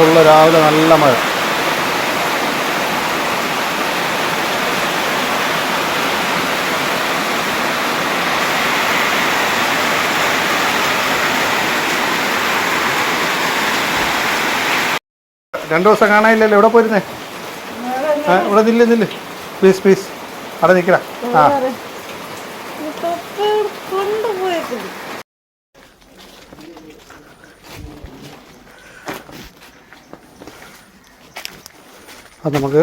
Full രാവിലെ നല്ല മഴ. രണ്ടു ദിവസം കാണാനില്ലല്ലോ. എവിടെ പോയിരുന്നേ? ഇവിടെ നില്ല് നില്ല്. പ്ലീസ് പ്ലീസ് അവിടെ നിൽക്കടാ. ആ. കൊണ്ടുപോയേക്കുന്നു അത് നമുക്ക്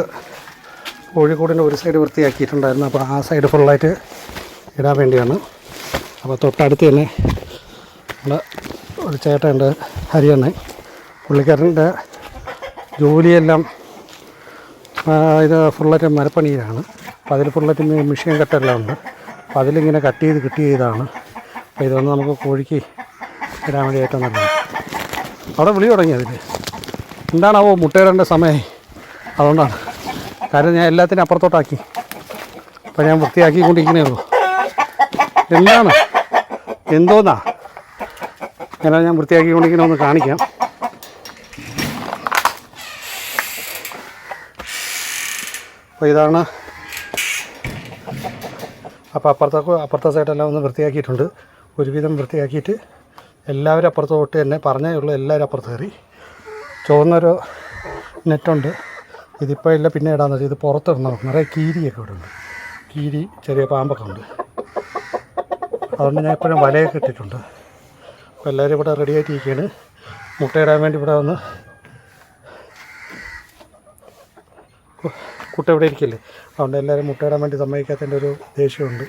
കോഴിക്കോടിന്റെ ഒരു സൈഡ് വൃത്തിയാക്കിയിട്ടുണ്ടായിരുന്നു. അപ്പോൾ ആ സൈഡ് ഫുള്ളായിട്ട് ഇടാൻ വേണ്ടിയാണ്. അപ്പോൾ തൊട്ടടുത്ത് തന്നെ നമ്മുടെ ഒരു ചേട്ടനുണ്ട് ഹരിയാണ്. പുള്ളിക്കാരന്റെ ജോലിയെല്ലാം ഇത് ഫുള്ളായിട്ട് മരപ്പണിയിലാണ്. അപ്പോൾ അതിൽ ഫുള്ളായിട്ട് മെഷീൻ കട്ടെല്ലാം ഉണ്ട്. അപ്പോൾ അതിലിങ്ങനെ കട്ട് ചെയ്ത് കിട്ടി ചെയ്താണ് അപ്പോൾ ഇതൊന്ന് നമുക്ക് കോഴിക്ക് ഇടാൻ വേണ്ടി ഏറ്റവും നല്ലത്. അവിടെ വിളി തുടങ്ങി അതിൽ എന്താണാവോ മുട്ടയിടേണ്ട സമയമായി അതുകൊണ്ടാണ്. കാരണം ഞാൻ എല്ലാത്തിനും അപ്പുറത്തോട്ടാക്കി. അപ്പം ഞാൻ വൃത്തിയാക്കിക്കൊണ്ടിരിക്കണേ ഉള്ളൂ എന്താണ് എന്തോന്നാ? ഞാൻ ഞാൻ വൃത്തിയാക്കിക്കൊണ്ടിരിക്കണ ഒന്ന് കാണിക്കാം. അപ്പോൾ ഇതാണ്. അപ്പോൾ അപ്പുറത്തെ അപ്പുറത്തെ സൈഡെല്ലാം ഒന്ന് വൃത്തിയാക്കിയിട്ടുണ്ട്. ഒരുവിധം വൃത്തിയാക്കിയിട്ട് എല്ലാവരും അപ്പുറത്തോട്ട് തന്നെ പറഞ്ഞേ ഉള്ളൂ എല്ലാവരും അപ്പുറത്ത് കയറി. ചുവന്നൊരു നെറ്റുണ്ട്. ഇതിപ്പോൾ ഇല്ല പിന്നെ ഇടാന്ന് വെച്ചാൽ ഇത് പുറത്തിടണം നിറയെ കീരിയൊക്കെ ഇവിടെ കീരി ചെറിയ പാമ്പൊക്കെ ഉണ്ട്. അതുകൊണ്ട് ഞാൻ എപ്പോഴും വലയൊക്കെ ഇട്ടിട്ടുണ്ട്. അപ്പോൾ എല്ലാവരും ഇവിടെ റെഡി ആയിട്ടിരിക്കുകയാണ് മുട്ടയിടാൻ വേണ്ടി ഇവിടെ വന്ന്. കുട്ട ഇവിടെ ഇരിക്കില്ലേ? അതുകൊണ്ട് എല്ലാവരും മുട്ടയിടാൻ വേണ്ടി സമ്മതിക്കാത്തതിന്റെ ഒരു ദേഷ്യമുണ്ട്.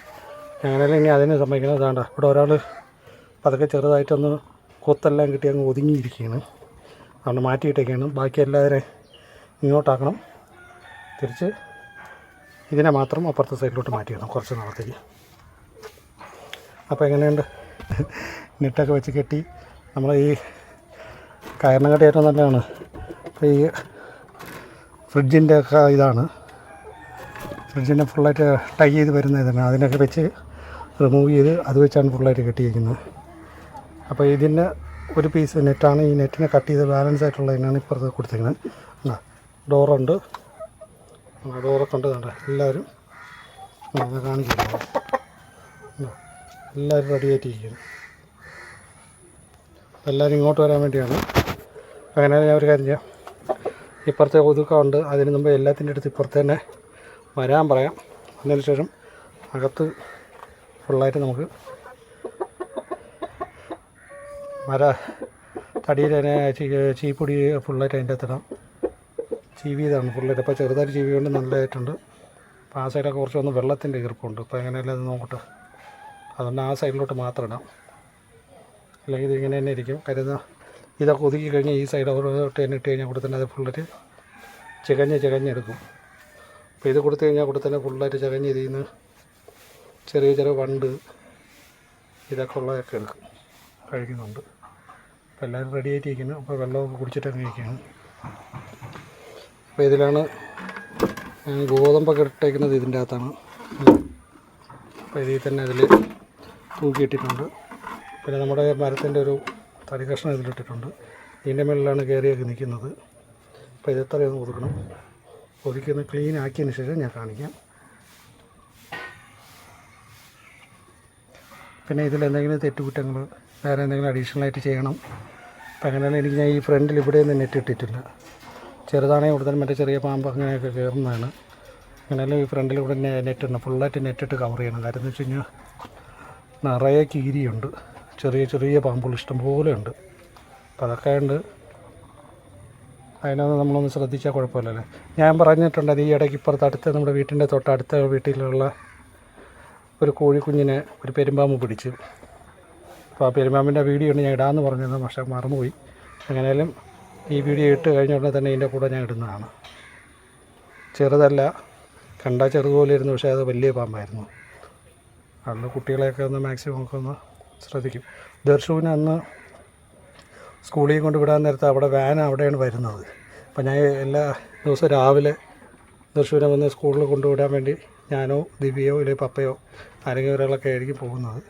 ഞാനെല്ലാം ഇനി അതിന് സമ്മതിക്കുന്നത് അതാണ്ട ഇവിടെ ഒരാൾ പതുക്കെ ചെറുതായിട്ടൊന്ന് കൊത്തെല്ലാം കിട്ടി അങ്ങ് ഒതുങ്ങിയിരിക്കുകയാണ് അതുകൊണ്ട് മാറ്റിയിട്ടൊക്കെയാണ് ബാക്കി എല്ലാവരെയും ഇങ്ങോട്ടാക്കണം. തിരിച്ച് ഇതിനെ മാത്രം അപ്പുറത്തെ സൈഡിലോട്ട് മാറ്റിയിടണം കുറച്ച് നാളത്തേക്ക്. അപ്പോൾ എങ്ങനെയുണ്ട്? നെറ്റൊക്കെ വെച്ച് കെട്ടി നമ്മൾ ഈ കയറിനെ കട്ടി ഏറ്റവും നല്ലതാണ്. അപ്പോൾ ഈ ഫ്രിഡ്ജിന്റെ ഒക്കെ ഇതാണ്. ഫ്രിഡ്ജിനെ ഫുള്ളായിട്ട് ടൈ ചെയ്ത് വരുന്ന ഇതാണ് അതിനൊക്കെ വെച്ച് റിമൂവ് ചെയ്ത് അത് വെച്ചാണ് ഫുള്ളായിട്ട് കെട്ടിയിരിക്കുന്നത്. അപ്പോൾ ഇതിന്റെ ഒരു പീസ് നെറ്റാണ്. ഈ നെറ്റിനെ കട്ട് ചെയ്ത് ബാലൻസ് ആയിട്ടുള്ളതിനാണ് ഇപ്പുറത്ത് കൊടുത്തിരിക്കുന്നത്. ഡോറുണ്ട്. ഡോറൊക്കെ ഉണ്ട് കണ്ടേ? എല്ലാവരും അത് കാണിക്കുന്നു. എല്ലാവരും റെഡി ആയിട്ടിരിക്കുന്നു. എല്ലാവരും ഇങ്ങോട്ട് വരാൻ വേണ്ടിയാണ്. അങ്ങനെ ഞാൻ ഒരു കാര്യം ചെയ്യാം. ഇപ്പുറത്തെ ഒതുക്കമുണ്ട് അതിന് മുമ്പ് എല്ലാത്തിന്റെ അടുത്ത് ഇപ്പുറത്ത് തന്നെ വരാൻ പറയാം. അതിന് ശേഷം അകത്ത് ഫുള്ളായിട്ട് നമുക്ക് മര തടിയിൽ തന്നെ ചീപ്പൊടി ഫുള്ളായിട്ട് അതിന്റെ അകത്തിടാം ചീവി ഇതാണ്. ഫുള്ളായിട്ട് അപ്പോൾ ചെറുതായിട്ട് ചീവി കൊണ്ട് നല്ലതായിട്ടുണ്ട്. അപ്പോൾ ആ സൈഡൊക്കെ കുറച്ച് ഒന്ന് വെള്ളത്തിന്റെ ഈർപ്പുണ്ട്. അപ്പോൾ എങ്ങനെയല്ല അത് നോക്കട്ടെ? അതുകൊണ്ട് ആ സൈഡിലോട്ട് മാത്രം ഇടാം. അല്ലെങ്കിൽ ഇതിങ്ങനെ തന്നെ ഇരിക്കും. കരുതുന്ന ഇതൊക്കെ ഒതുക്കി കഴിഞ്ഞാൽ ഈ സൈഡ് ഓരോട്ട് തന്നെ ഇട്ട് കഴിഞ്ഞാൽ കൂടെ തന്നെ അത് ഫുള്ളായിട്ട് ചികഞ്ഞ് ചികഞ്ഞെടുക്കും അപ്പോൾ ഇത് കൊടുത്തു കഴിഞ്ഞാൽ കൂടെ തന്നെ ഫുള്ളായിട്ട് ചികഞ്ഞ് ഇതിൽ നിന്ന് ചെറിയ ചെറിയ വണ്ട് ഇതൊക്കെ ഉള്ളതൊക്കെ എടുക്കും. കഴിക്കുന്നുണ്ട്. അപ്പോൾ എല്ലാവരും റെഡി ആയിട്ടിരിക്കുന്നു. അപ്പോൾ വെള്ളമൊക്കെ കുടിച്ചിട്ടൊക്കെ ഇരിക്കുകയാണ്. അപ്പോൾ ഇതിലാണ് ഞാൻ ഗോതമ്പൊക്കെ ഇട്ടേക്കുന്നത് ഇതിന്റെ അകത്താണ്. അപ്പോൾ ഇതിൽ തന്നെ അതിൽ തൂക്കിയിട്ടിട്ടുണ്ട് പിന്നെ നമ്മുടെ മരത്തിന്റെ ഒരു തടി കഷ്ണം ഇതിലിട്ടിട്ടുണ്ട് ഇതിന്റെ മുകളിലാണ് കയറിയൊക്കെ നിൽക്കുന്നത്. അപ്പോൾ ഇത് എത്രയൊന്ന് ഒതുക്കണം. ഒതുക്കിയൊന്ന് ക്ലീൻ ആക്കിയതിന് ശേഷം ഞാൻ കാണിക്കാം. പിന്നെ ഇതിൽ എന്തെങ്കിലും തെറ്റുകുറ്റങ്ങൾ വേറെ എന്തെങ്കിലും അഡീഷണലായിട്ട് ചെയ്യണം. അപ്പം അങ്ങനെയാണ് എനിക്ക് ഞാൻ ഈ ഫ്രണ്ടിൽ ഇവിടെ നിന്ന് നെറ്റ് ഇട്ടിട്ടില്ല. ചെറുതാണെങ്കിൽ കൂടുതൽ മറ്റേ ചെറിയ പാമ്പ് അങ്ങനെയൊക്കെ കയറുന്നതാണ്. അങ്ങനെയല്ല ഈ ഫ്രണ്ടിൽ കൂടെ നെറ്റ് ഇടണം ഫുള്ളായിട്ട് നെറ്റിട്ട് കവർ ചെയ്യണം. കാര്യം എന്ന് വെച്ച് കഴിഞ്ഞാൽ നിറയെ കീരിയുണ്ട്. ചെറിയ ചെറിയ പാമ്പുകൾ ഇഷ്ടംപോലെ ഉണ്ട്. അപ്പോൾ അതൊക്കെ ഉണ്ട് അതിനൊന്ന് നമ്മളൊന്ന് ശ്രദ്ധിച്ചാൽ കുഴപ്പമില്ലല്ലേ. ഞാൻ പറഞ്ഞിട്ടുണ്ട് അത് ഈ ഇടയ്ക്ക് ഇപ്പുറത്ത് അടുത്ത നമ്മുടെ വീട്ടിന്റെ തൊട്ടടുത്ത വീട്ടിലുള്ള ഒരു കോഴിക്കുഞ്ഞിനെ ഒരു പെരുമ്പാമ്പ് പിടിച്ചു. അപ്പോൾ ആ പെരുമ്പാമ്പിന്റെ വീഡിയോ ഞാൻ ഇടാമെന്ന് പറഞ്ഞിരുന്നു പക്ഷേ മറന്നുപോയി. എങ്ങനെയാലും ഈ വീഡിയോ ഇട്ട് കഴിഞ്ഞ ഉടനെ തന്നെ ഇതിന്റെ കൂടെ ഞാൻ ഇടുന്നതാണ്. ചെറുതല്ല കണ്ടാൽ ചെറുതുപോലെ ഇരുന്നു പക്ഷേ അത് വലിയ പാമ്പായിരുന്നു. അന്ന് കുട്ടികളെയൊക്കെ ഒന്ന് മാക്സിമം ഒക്കെ ഒന്ന് ശ്രദ്ധിക്കും. ദർശുവിനെ അന്ന് സ്കൂളിൽ കൊണ്ട് വിടാൻ നേരത്ത് അവിടെ വാൻ അവിടെയാണ് വരുന്നത്. അപ്പം ഞാൻ എല്ലാ ദിവസവും രാവിലെ ദർശുവിനെ വന്ന് സ്കൂളിൽ കൊണ്ടുവിടാൻ വേണ്ടി ഞാനോ ദിവ്യയോ ഇല്ലെങ്കിൽ പപ്പയോ ആരെങ്കിലും ഒരാളൊക്കെ ആയിരിക്കും പോകുന്നത്.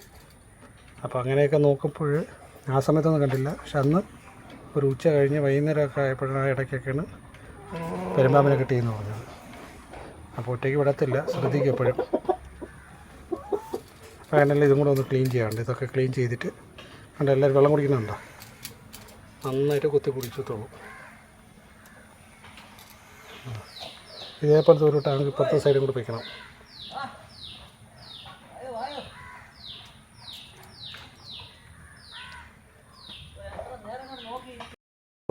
അപ്പോൾ അങ്ങനെയൊക്കെ നോക്കുമ്പോൾ ആ സമയത്തൊന്നും കണ്ടില്ല. പക്ഷെ അന്ന് ഒരു ഉച്ച കഴിഞ്ഞ് വൈകുന്നേരമൊക്കെ ആയപ്പോഴാണ് ഇടയ്ക്കൊക്കെയാണ് പെരുമ്പാമ്പിനെ കിട്ടിയെന്ന് പറഞ്ഞത്. അപ്പോൾ ഒറ്റയ്ക്ക് വിടത്തില്ല ശ്രദ്ധിക്കും എപ്പോഴും. ഫൈനലിൽ ഇതും കൂടെ ഒന്ന് ക്ലീൻ ചെയ്യാറുണ്ട് ഇതൊക്കെ ക്ലീൻ ചെയ്തിട്ട് കണ്ട എല്ലാവരും വെള്ളം കുടിക്കുന്നുണ്ടോ? നന്നായിട്ട് കുത്തി കുടിച്ചത്തോളൂ ഇതേപോലത്തെ ഒരു ടാങ്ക് ഇപ്പുറത്തെ സൈഡും കൂടെ വെക്കണം.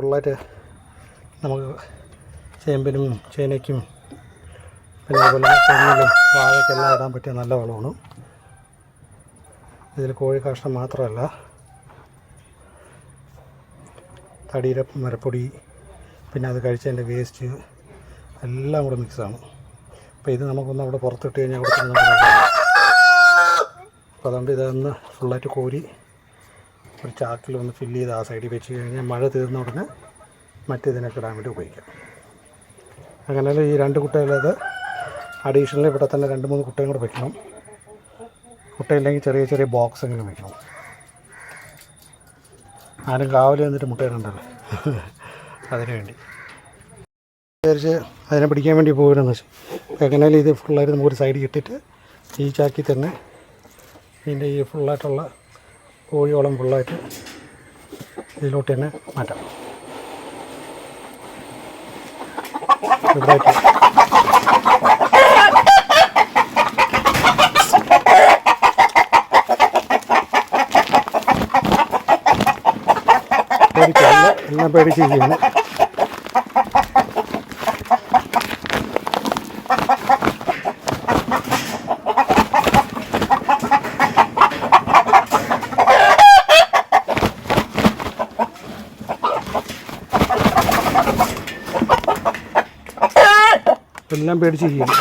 ഫുള്ളായിട്ട് നമുക്ക് ചേമ്പിനും ചേനയ്ക്കും പിന്നെ അതുപോലെ തെങ്ങിലും വാഴയ്ക്കെല്ലാം ഇടാൻ പറ്റിയ നല്ല വളമാണ് ഇതിൽ കോഴി കാഷ്ടം മാത്രമല്ല തടിയുടെ മരപ്പൊടി പിന്നെ അത് കഴിച്ചതിന്റെ വേസ്റ്റ് എല്ലാം കൂടെ മിക്സാണ് അപ്പോൾ ഇത് നമുക്കൊന്ന് അവിടെ പുറത്തിട്ട് കഴിഞ്ഞാൽ അവിടെ. അപ്പോൾ അതുകൊണ്ട് ഇതൊന്ന് ഫുള്ളായിട്ട് കോരി ഒരു ചാക്കിൽ ഒന്ന് ഫില്ല് ചെയ്ത് ആ സൈഡിൽ വെച്ച് കഴിഞ്ഞാൽ മഴ തീർന്ന ഉടനെ മറ്റേതിനൊക്കെ ഇടാൻ വേണ്ടി ഉപയോഗിക്കാം. അങ്ങനെ ഈ രണ്ട് കുട്ടികളത് അഡീഷണൽ ഇവിടെ തന്നെ രണ്ട് മൂന്ന് കുട്ടയും കൂടെ വെക്കണം. കുട്ടയില്ലെങ്കിൽ ചെറിയ ചെറിയ ബോക്സ് എങ്കിലും വെക്കണം. ആരും കാവൽ വന്നിട്ട് മുട്ടയിടണ്ടല്ലോ അതിനു വേണ്ടി. വിചാരിച്ച് അതിനെ പിടിക്കാൻ വേണ്ടി പോകണമെന്ന് വെച്ചു എങ്ങനെയാലും ഇത് ഫുള്ളായിട്ട് നമുക്കൊരു സൈഡിൽ ഇട്ടിട്ട് ഈ ചാക്കി തന്നെ ഇതിന്റെ ഈ ഫുള്ളായിട്ടുള്ള കോഴിയോളം ഫുള്ളായിട്ട് ഇതിലോട്ട് തന്നെ മാറ്റാം. ചെറുതായിട്ട്. എല്ലാം പേടിച്ചിരിക്കുന്നു എല്ലാം പേടിച്ചിരിക്കുന്നു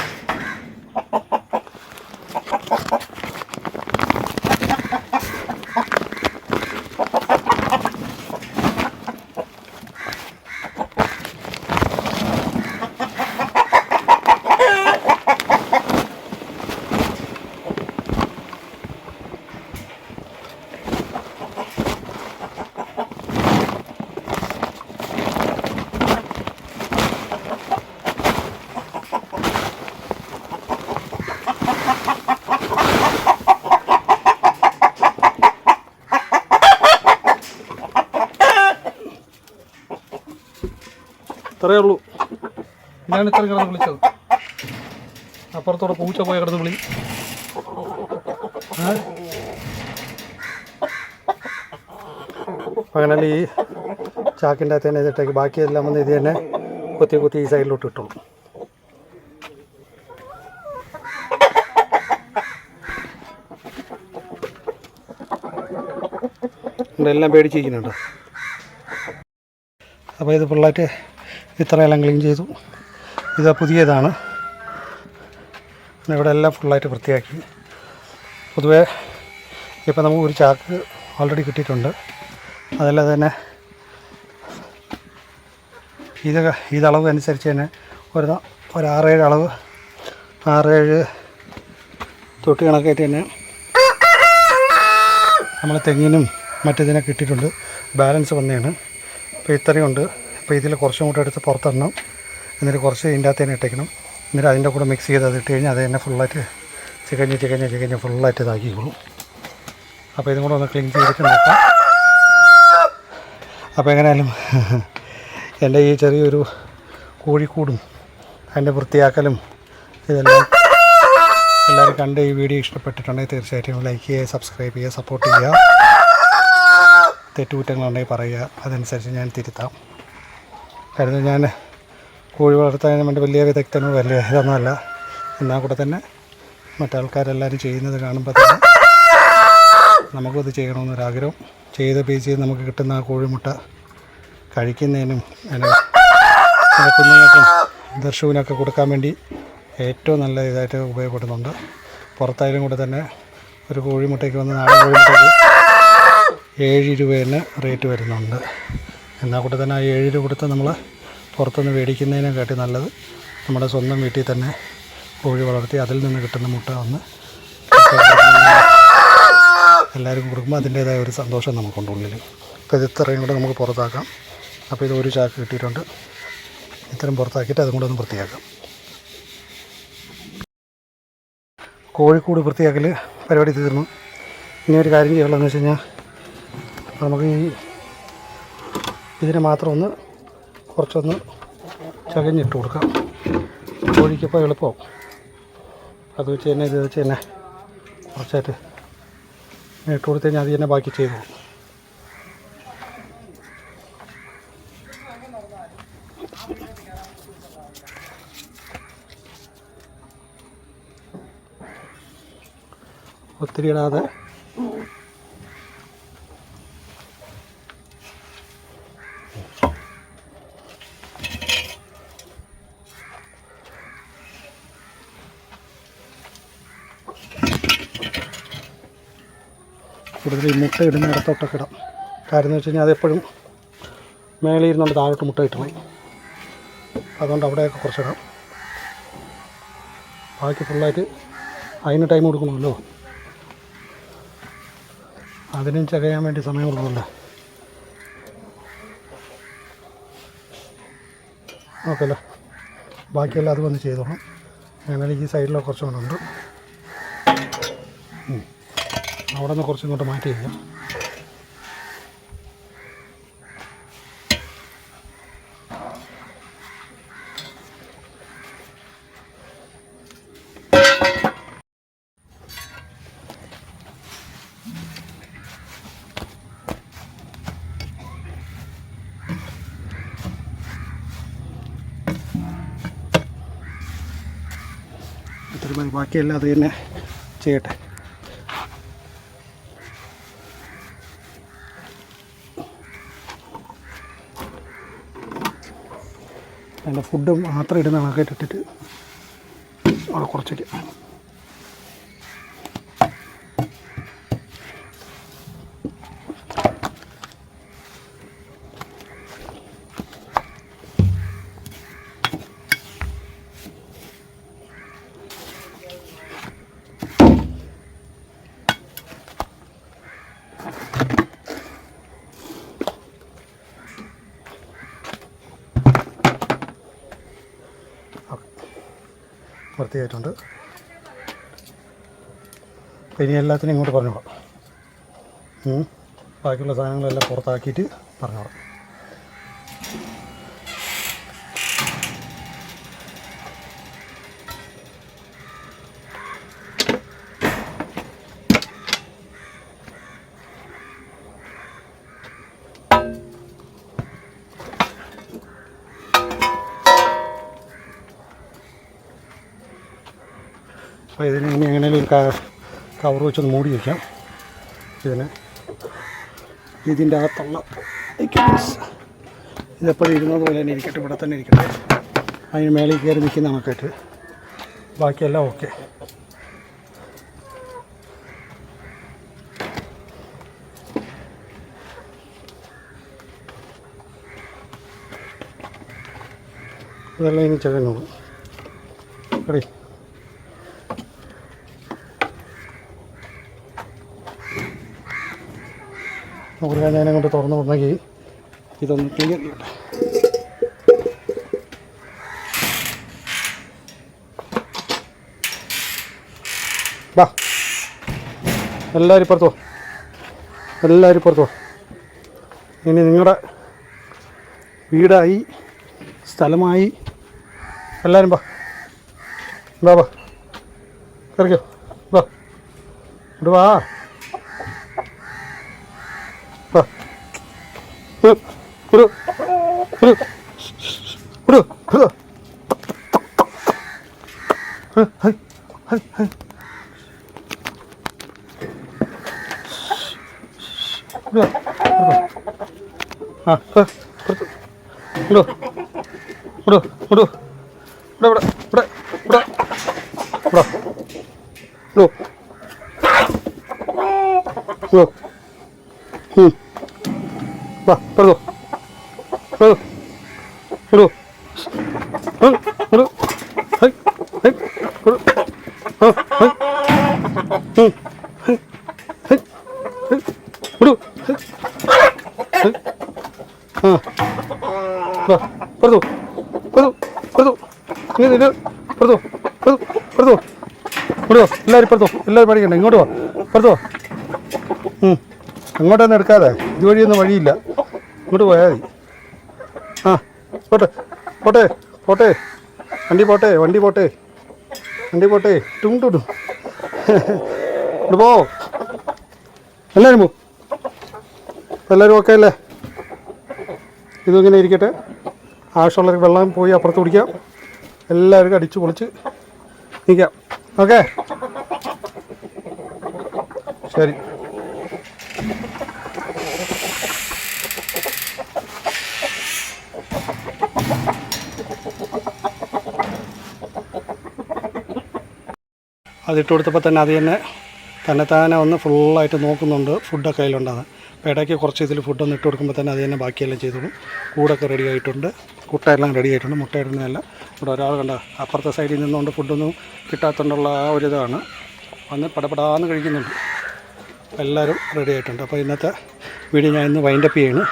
ഇത്രയേ ഉള്ളൂ. ഞാൻ ഇത്ര കിടന്ന് വിളിച്ചത്. അപ്പുറത്തോടെ പൂച്ച പോയ കിടന്ന് വിളി? അങ്ങനെ ഈ ചാക്കിന്റെ അകത്ത് തന്നെ ഇതിട്ടേക്ക് ബാക്കിയെല്ലാം വന്ന് ഇത് തന്നെ കുത്തി കുത്തി ഈ സൈഡിലോട്ട് ഇട്ടോളൂ എല്ലാം പേടിച്ചിരിക്കുന്നുണ്ട്. അപ്പോൾ ഇത് ഫുള്ളായിട്ട് ഇത്രയെല്ലാം ക്ലീൻ ചെയ്തു. ഇത് പുതിയതാണ്. ഇവിടെ എല്ലാം ഫുള്ളായിട്ട് വൃത്തിയാക്കി. പൊതുവേ ഇപ്പം നമുക്ക് ഒരു ചാക്ക് ഓൾറെഡി കിട്ടിയിട്ടുണ്ട്. അതല്ലാതെ തന്നെ ഇത് ഇതളവ് അനുസരിച്ച് തന്നെ ഒരു ഒരു ആറേഴ് അളവ് ആറേഴ് തൊട്ടി കണക്കായിട്ട് തന്നെ നമ്മൾ തെങ്ങിനും മറ്റിതിനൊക്കെ ഇട്ടിട്ടുണ്ട് ബാലൻസ് വന്നതാണ്. അപ്പോൾ ഇത്രയും ഉണ്ട്. അപ്പോൾ ഇതിൽ കുറച്ചും കൂടെ എടുത്ത് പുറത്തിടണം. എന്നിട്ട് കുറച്ച് ഇതിന്റെ അകത്ത് തന്നെ ഇട്ടേക്കണം. എന്നിട്ട് അതിന്റെ കൂടെ മിക്സ് ചെയ്ത് അത് ഇട്ട് കഴിഞ്ഞാൽ അത് തന്നെ ഫുള്ളായിട്ട് ചിക്കഞ്ഞ് ചിക്കഞ്ഞ് ചിക്കഞ്ഞ് ഫുള്ളായിട്ട് ഇതാക്കിക്കോളും. അപ്പോൾ ഇതും കൂടെ ഒന്ന് ക്ലീൻ ചെയ്തിട്ട് നോക്കാം. അപ്പോൾ എങ്ങനെയാലും എന്റെ ഈ ചെറിയൊരു കോഴിക്കൂടും അതിന്റെ വൃത്തിയാക്കലും ഇതെല്ലാം എല്ലാവരും കണ്ട് ഈ വീഡിയോ ഇഷ്ടപ്പെട്ടിട്ടുണ്ടെങ്കിൽ തീർച്ചയായിട്ടും ലൈക്ക് ചെയ്യുക സബ്സ്ക്രൈബ് ചെയ്യുക സപ്പോർട്ട് ചെയ്യുക. തെറ്റുകുറ്റങ്ങളുണ്ടെങ്കിൽ പറയുക. അതനുസരിച്ച് ഞാൻ തിരുത്താം. കാരണം ഞാൻ കോഴി വളർത്താൻ വേണ്ടി വലിയ വിദഗ്ധനോ വലിയ ഇതൊന്നുമല്ല. എന്നാൽ കൂടെ തന്നെ മറ്റാൾക്കാരെല്ലാവരും ചെയ്യുന്നത് കാണുമ്പോൾ തന്നെ നമുക്കും അത് ചെയ്യണമെന്നൊരാഗ്രഹം. ചെയ്ത ചെയ്ത് നമുക്ക് കിട്ടുന്ന ആ കോഴിമുട്ട കഴിക്കുന്നതിനും അതിന്റെ കുഞ്ഞുങ്ങൾക്കും ദർശുവിനൊക്കെ കൊടുക്കാൻ വേണ്ടി ഏറ്റവും നല്ല ഇതായിട്ട് ഉപയോഗപ്പെടുന്നുണ്ട്. പുറത്തായാലും കൂടെ തന്നെ ഒരു കോഴിമുട്ടയ്ക്ക് വന്ന് നാടൻ കോഴിമുട്ടയ്ക്ക് ഏഴ് രൂപേന് റേറ്റ് വരുന്നുണ്ട്. എന്നാൽ കൂടെ തന്നെ ആ ഏഴ് രൂപ കൊടുത്ത് നമ്മൾ പുറത്തുനിന്ന് മേടിക്കുന്നതിനെക്കാട്ടി നല്ലത്. നമ്മുടെ സ്വന്തം വീട്ടിൽ തന്നെ കോഴി വളർത്തി അതിൽ നിന്ന് കിട്ടുന്ന മുട്ട വന്ന് എല്ലാവർക്കും കൊടുക്കുമ്പോൾ അതിന്റേതായ ഒരു സന്തോഷം നമുക്കുണ്ട് ഉള്ളിൽ. അപ്പോൾ ഇത് ഇത്രയും കൂടെ നമുക്ക് പുറത്താക്കാം. അപ്പോൾ ഇത് ഒരു ചാക്ക് കിട്ടിയിട്ടുണ്ട്. ഇത്രയും പുറത്താക്കിയിട്ട് അതും കൂടെ ഒന്ന് വൃത്തിയാക്കാം. കോഴിക്കൂട് വൃത്തിയാക്കൽ പരിപാടി തീർന്നു. ഇനി ഒരു കാര്യം ചെയ്യാനുള്ളതെന്ന് വെച്ച് കഴിഞ്ഞാൽ നമുക്ക് ഈ ഇതിനെ മാത്രം ഒന്ന് കുറച്ചൊന്ന് ചകഞ്ഞിട്ട് കൊടുക്കാം. കോഴിക്കപ്പോൾ എളുപ്പമാവും അത് വെച്ച് തന്നെ ഇത് വെച്ച് തന്നെ കുറച്ചായിട്ട് ഇട്ട് കൊടുത്തു കഴിഞ്ഞാൽ അത് തന്നെ ബാക്കി ചെയ്തു പോകും. ഒത്തിരി ഇടാതെ കൂടുതൽ മുട്ട ഇടുന്ന ഇടത്തോട്ടൊക്കെ ഇടാം. കാര്യം എന്ന് വെച്ച് കഴിഞ്ഞാൽ അതെപ്പോഴും മേലെ ഇരുന്നുകൊണ്ട് താഴോട്ട് മുട്ട ഇട്ടണം അതുകൊണ്ട് അവിടെയൊക്കെ കുറച്ചിടാം. ബാക്കി ഫുള്ളായിട്ട് അതിന് ടൈം കൊടുക്കണമല്ലോ. അതിനും ചകയാൻ വേണ്ടി സമയം കൊടുക്കണമല്ലോ ഓക്കെല്ലോ ബാക്കിയെല്ലാം അത് വന്ന് ചെയ്തോളാം. അങ്ങനെ ഈ സൈഡിലൊക്കെ കുറച്ചും. അവിടെ നിന്ന് കുറച്ച് ഇങ്ങോട്ട് മാറ്റി വയ്ക്കാം. ബാക്കിയെല്ലാം അത് തന്നെ ചെയ്യട്ടെ. ഫുഡ് മാത്രം ഇടുന്ന കണക്കായിട്ട് അവിടെ കുറച്ചേക്ക് വൃത്തിയായിട്ടുണ്ട് അപ്പോൾ ഇനി എല്ലാത്തിനും ഇങ്ങോട്ട് പറഞ്ഞോളാം. ബാക്കിയുള്ള സാധനങ്ങളെല്ലാം പുറത്താക്കിയിട്ട് പറഞ്ഞോളാം. അപ്പോൾ ഇതിന് ഇനി എങ്ങനെയും ഒരു കവർ വെച്ചൊന്ന് മൂടി വയ്ക്കാം ഇതിന്. ഇതിന്റെ അകത്തുള്ള ഇതെപ്പോഴും ഇരുന്നത് പോലെ തന്നെ ഇരിക്കട്ടെ ഇവിടെ തന്നെ ഇരിക്കട്ടെ. അതിന് മേളിൽ കയറി നിൽക്കുന്ന കണക്കായിട്ട്. ബാക്കിയെല്ലാം ഓക്കെ ഇതെല്ലാം ഇനി ചെകഞ്ഞോളൂ റെഡി. ഞാൻ കൊണ്ട് തുറന്നു വിടണമെങ്കിൽ ഇതൊന്ന് ക്ലിയർ ചെയ്യട്ടെ വാ എല്ലാവരും ഇപ്പുറത്തോ എല്ലാവരും ഇപ്പുറത്തോ ഇനി നിങ്ങളുടെ വീടായി സ്ഥലമായി. എല്ലാവരും വാ വാ വാ കറിക്കോ. വാ ഇവിടെ വാ. ഒരു ഒരു ഒരു ഒരു ഹൈ ഹൈ ഹൈ. ആ വാ. ഇങ്ങോട്ട് വാ, ഇവിടെ ഇവിടെ ഇവിടെ ഇവിടെ ഇവിടെ ഇങ്ങോട്ട് വാ. വാ. പുറത്തു പുറത്തു ഇടൂ ഇടൂ ഹൈ ഹൈ ആ ഹൈ. ഹൈ ഹൈ ഹൈ. ഹൈ ആ. വാ പുറത്തു പുറത്തു പുറത്തു ഇങ്ങനെ പുറത്തു പുറത്തു പുറത്തു ഇങ്ങോട്ട് വാ. എല്ലാവരും പുറത്തു എല്ലാവരും പഠിക്കണ്ട ഇങ്ങോട്ട് വാ. ഉം. അങ്ങോട്ടൊന്നും എടുക്കാതെ ഇതുവഴിയൊന്നും വഴിയില്ല. ഇങ്ങോട്ട് പോയാൽ മതി. ആ പോട്ടെ പോട്ടെ പോട്ടെ. വണ്ടി പോട്ടെ വണ്ടി പോട്ടെ. വണ്ടി പോട്ടെ. ടും ടു ടു. പോ. എല്ലാവരും പോ. എല്ലാവരും ഓക്കെ അല്ലേ? ഇതിങ്ങനെ ഇരിക്കട്ടെ. ആവശ്യമുള്ളവർക്ക് വെള്ളം പോയി അപ്പുറത്ത് കുടിക്കാം. എല്ലാവർക്കും അടിച്ചു പൊളിച്ച് നിൽക്കാം. ഓക്കെ ശരി. അതിട്ട് കൊടുത്തപ്പോൾ തന്നെ അത് തന്നെ തന്നെ തന്നെ ഒന്ന് ഫുള്ളായിട്ട് നോക്കുന്നുണ്ട് ഫുഡൊക്കെ അതിലുണ്ടാകും അപ്പോൾ ഇടയ്ക്ക് കുറച്ച് ഇതിൽ ഫുഡൊന്ന് ഇട്ട് കൊടുക്കുമ്പോൾ തന്നെ അത് തന്നെ ബാക്കിയെല്ലാം ചെയ്തോളും. കൂടൊക്കെ റെഡി ആയിട്ടുണ്ട്. കുട്ടയെല്ലാം റെഡി ആയിട്ടുണ്ട്. മുട്ടയിടുന്നതെല്ലാം ഇവിടെ ഒരാൾ കണ്ട അപ്പുറത്തെ സൈഡിൽ നിന്നുകൊണ്ട് ഫുഡൊന്നും കിട്ടാത്തതുകൊണ്ടുള്ള ആ ഒരു ഇതാണ്. വന്ന് പടപടാന്ന് കഴിക്കുന്നുണ്ട്. എല്ലാവരും റെഡി ആയിട്ടുണ്ട്. അപ്പോൾ ഇന്നത്തെ വീഡിയോ ഞാൻ ഇന്ന് വൈൻഡപ്പ് ചെയ്യാണ്.